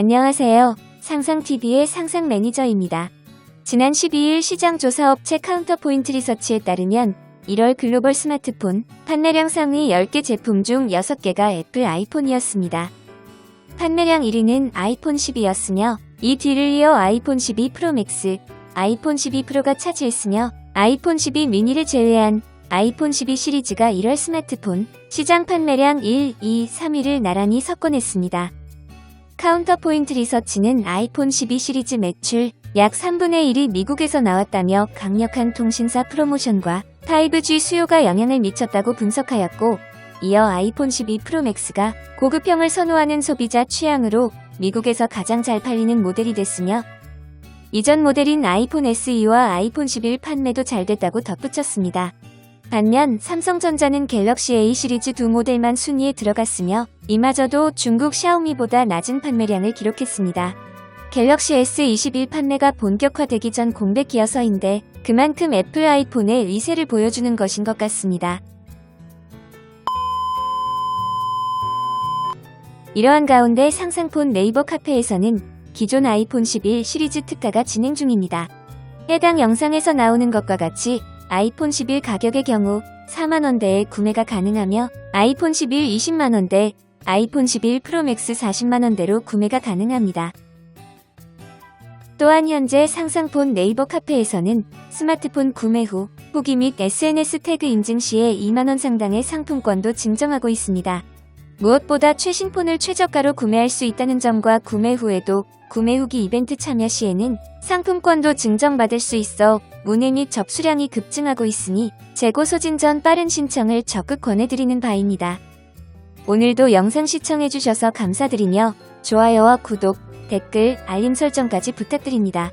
안녕하세요. 상상TV의 상상 매니저입니다. 지난 12일 시장조사업체 카운터포인트 리서치에 따르면 1월 글로벌 스마트폰 판매량 상위 10개 제품 중 6개가 애플 아이폰이었습니다. 판매량 1위는 아이폰 10이었으며 이 뒤를 이어 아이폰 12 프로 맥스, 아이폰 12 프로가 차지했으며 아이폰 12 미니를 제외한 아이폰 12 시리즈가 1월 스마트폰 시장 판매량 1, 2, 3위를 나란히 석권했습니다. 카운터포인트 리서치는 아이폰 12 시리즈 매출 약 3분의 1이 미국에서 나왔다며 강력한 통신사 프로모션과 5G 수요가 영향을 미쳤다고 분석하였고, 이어 아이폰 12 프로 맥스가 고급형을 선호하는 소비자 취향으로 미국에서 가장 잘 팔리는 모델이 됐으며, 이전 모델인 아이폰 SE와 아이폰 11 판매도 잘 됐다고 덧붙였습니다. 반면 삼성전자는 갤럭시 A 시리즈 두 모델만 순위에 들어갔으며 이마저도 중국 샤오미보다 낮은 판매량을 기록했습니다. 갤럭시 S21 판매가 본격화되기 전 공백기여서인데 그만큼 애플 아이폰의 위세를 보여주는 것인 것 같습니다. 이러한 가운데 상상폰 네이버 카페에서는 기존 아이폰 11 시리즈 특가가 진행 중입니다. 해당 영상에서 나오는 것과 같이 아이폰 11 가격의 경우 4만원대에 구매가 가능하며 아이폰 11 20만원대, 아이폰 11 프로맥스 40만원대로 구매가 가능합니다. 또한 현재 상상폰 네이버 카페에서는 스마트폰 구매 후 후기 및 SNS 태그 인증 시에 2만원 상당의 상품권도 증정하고 있습니다. 무엇보다 최신 폰을 최저가로 구매할 수 있다는 점과 구매 후에도 구매 후기 이벤트 참여 시에는 상품권도 증정받을 수 있어 문의 및 접수량이 급증하고 있으니 재고 소진 전 빠른 신청을 적극 권해드리는 바입니다. 오늘도 영상 시청해주셔서 감사드리며 좋아요와 구독, 댓글, 알림 설정까지 부탁드립니다.